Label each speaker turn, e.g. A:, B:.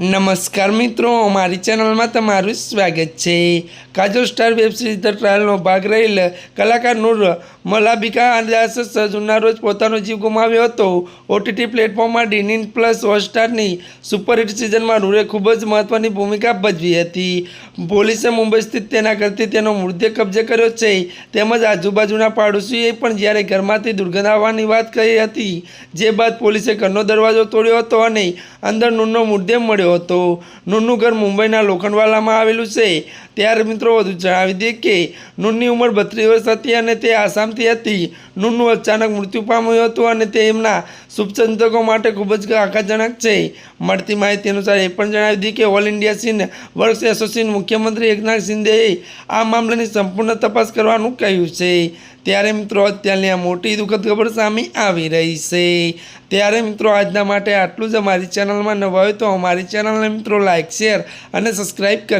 A: નમસ્કાર મિત્રો, મારી ચેનલમાં તમારું સ્વાગત છે. Kajal star web series the ટ્રાયલનો ભાગ રહેલ કલાકાર નૂર મલાબિકા દાસ જૂના રોજ પોતાનો જીવ ગુમાવ્યો હતો. ઓટીટી પ્લેટફોર્મમાં ડીની પ્લસ હોટસ્ટારની સુપરહિટ સિઝનમાં નૂરે ખૂબ જ મહત્ત્વની ભૂમિકા ભજવી હતી. પોલીસે મુંબઈ સ્થિત તેના ઘરથી તેનો મૃતદેહ કબજે કર્યો છે. તેમજ આજુબાજુના પાડોશીએ પણ જ્યારે ઘરમાંથી દુર્ગંધ આવવાની વાત કહી હતી, જે બાદ પોલીસે ઘરનો દરવાજો તોડ્યો હતો અને અંદર નૂરનો મૃતદેહ મળ્યો હતો. નૂરનું ઘર મુંબઈના લોખંડવાલામાં આવેલું છે. ત્યારે મિત્રો વધુ જણાવી દઈએ કે નૂરની ઉંમર બત્રીસ વર્ષ હતી અને તે આસામથી હતી. નૂરનું અચાનક મૃત્યુ પામ્યું હતું અને તે એમના શુભચંદકો માટે ખૂબ જ આઘાતજનક છે. મળતી માહિતી અનુસાર એ પણ જણાવી દીધી કે all India cine workers association મુખ્યમંત્રી એકનાથ શિંદેએ આ મામલાની સંપૂર્ણ તપાસ કરવાનું કહ્યું છે. ત્યારે મિત્રો અત્યારની આ મોટી દુઃખદ ખબર સામે આવી રહી છે. ત્યારે મિત્રો આજના માટે આટલું જ. અમારી ચેનલમાં નવા હોય તો અમારી ચેનલને મિત્રો લાઇક શેર અને સબસ્ક્રાઈબ કરી